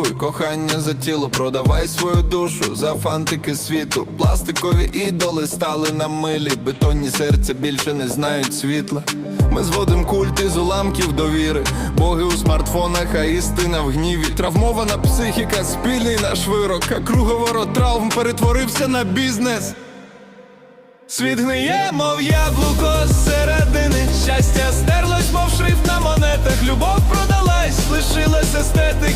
Купуй кохання за тіло, продавай свою душу за фантики світу. Пластикові ідоли стали на милі, бетонні серця більше не знають світла. Ми зводим культ із уламків довіри, боги у смартфонах, а істина в гніві. Травмована психіка, спільний наш вирок, а круговорот травм перетворився на бізнес. Світ гниє, мов яблуко зсередини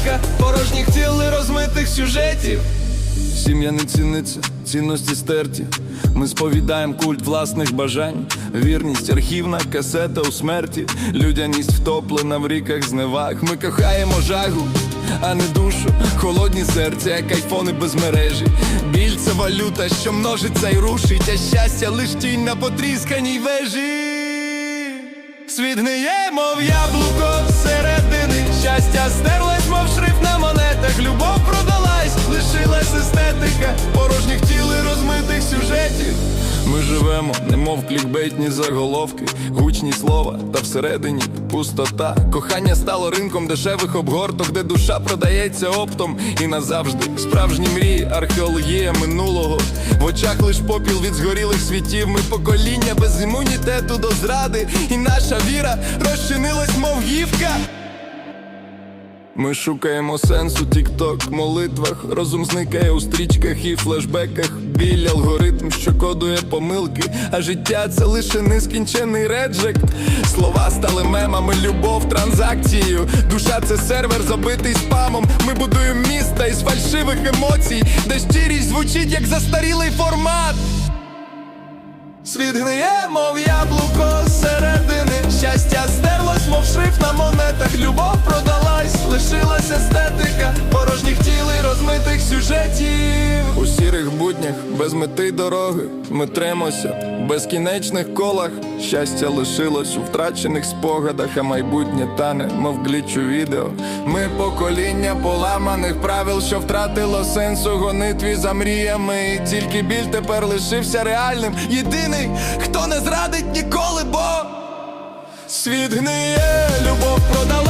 естетика Порожніх тіл і розмитих сюжетів. Сім'я не ціниться, цінності стерті. Ми сповідаємо культ власних бажань. Вірність, архівна касета у смерті. Людяність втоплена в ріках зневаг. Ми кохаємо жагу, а не душу. Холодні серця, як айфони без мережі. Біль це валюта, що множиться і рушить А щастя лиш тінь на потрісканій вежі. Світ гниє, мов яблуко зсередини живемо, немов клікбейтні заголовки Гучні слова, та всередині пустота. Кохання стало ринком дешевих обгорток Де душа продається оптом і назавжди. Справжні мрії, археологія минулого. В очах лиш попіл від згорілих світів. Ми покоління без імунітету до зради. І наша віра розчинилась, мов гівка ми шукаємо сенс у тік-ток, молитвах, розум зникає у стрічках і флешбеках. Біль алгоритм, що кодує помилки, а життя це лише нескінчений реджект. Слова стали мемами, любов транзакцією. Душа це сервер, забитий спамом. Ми будуємо міста із фальшивих емоцій, де щирість звучить як застарілий формат. Світ гниє, мов яблуко без мети дороги Ми тремося в безкінечних колах Щастя лишилось у втрачених спогадах, а майбутнє тане, мов гліч у відео. Ми покоління поламаних правил, що втратило сенс у гонитві за мріями. І тільки біль тепер лишився реальним. Єдиний, хто не зрадить ніколи, бо світ гниє, любов продалась,